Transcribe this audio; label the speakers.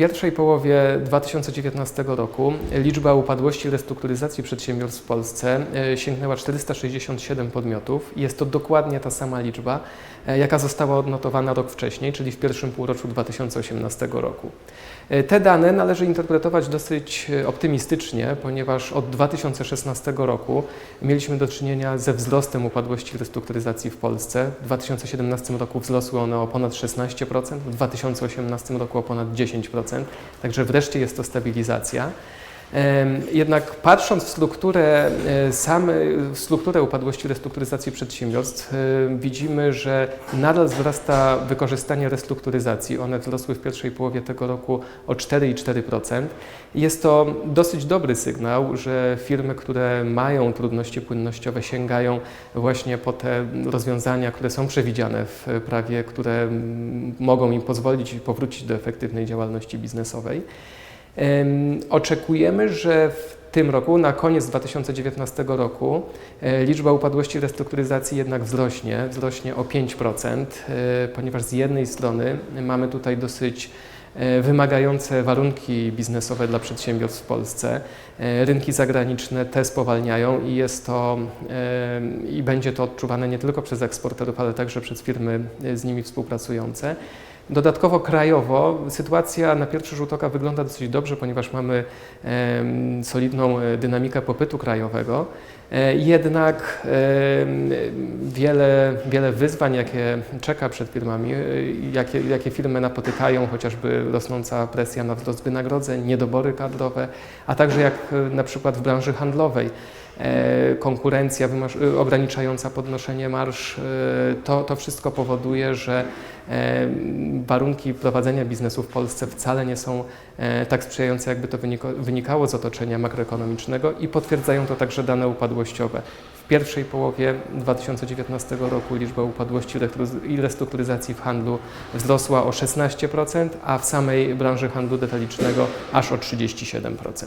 Speaker 1: pierwszej połowie 2019 roku liczba upadłości restrukturyzacji przedsiębiorstw w Polsce e, sięgnęła 467 podmiotów. Jest to dokładnie ta sama liczba, e, jaka została odnotowana rok wcześniej, czyli w pierwszym półroczu 2018 roku. E, Te dane należy interpretować dosyć optymistycznie, ponieważ od 2016 roku mieliśmy do czynienia ze wzrostem upadłości restrukturyzacji w Polsce. W 2017 roku wzrosły one o ponad 16%, w 2018 roku o ponad 10%, także wreszcie jest to stabilizacja. Jednak patrząc w strukturę, e, same, w strukturę upadłości restrukturyzacji przedsiębiorstw, e, widzimy, że nadal wzrasta wykorzystanie restrukturyzacji. One wzrosły w pierwszej połowie tego roku o 4,4%. Jest to dosyć dobry sygnał, że firmy, które mają trudności płynnościowe, sięgają właśnie po te rozwiązania, które są przewidziane w prawie, które mm, mogą im pozwolić powrócić do efektywnej działalności biznesowej. Em, Oczekujemy, że w tym roku, na koniec 2019 roku, e, liczba upadłości restrukturyzacji jednak wzrośnie, wzrośnie o 5%, e, ponieważ z jednej strony mamy tutaj dosyć e, wymagające warunki biznesowe dla przedsiębiorstw w Polsce. Rynki zagraniczne te spowalniają i jest to i będzie to odczuwane nie tylko przez eksporterów, ale także przez firmy z nimi współpracujące. Dodatkowo krajowo sytuacja na pierwszy rzut oka wygląda dosyć dobrze, ponieważ mamy solidną e, dynamikę popytu krajowego. E, Jednak wiele, wiele wyzwań, jakie czeka przed firmami, e, jakie, jakie firmy napotykają, chociażby rosnąca presja na wzrost wynagrodzeń, niedobory kadrowe, a także jak na przykład w branży handlowej konkurencja ograniczająca podnoszenie marsz, to, to wszystko powoduje, że warunki prowadzenia biznesu w Polsce wcale nie są e, tak sprzyjające, jakby to wynikało z otoczenia makroekonomicznego i potwierdzają to także dane upadłościowe. W pierwszej połowie 2019 roku liczba upadłości i restrukturyzacji w handlu wzrosła o 16%, a w samej branży handlu detalicznego aż o 37%.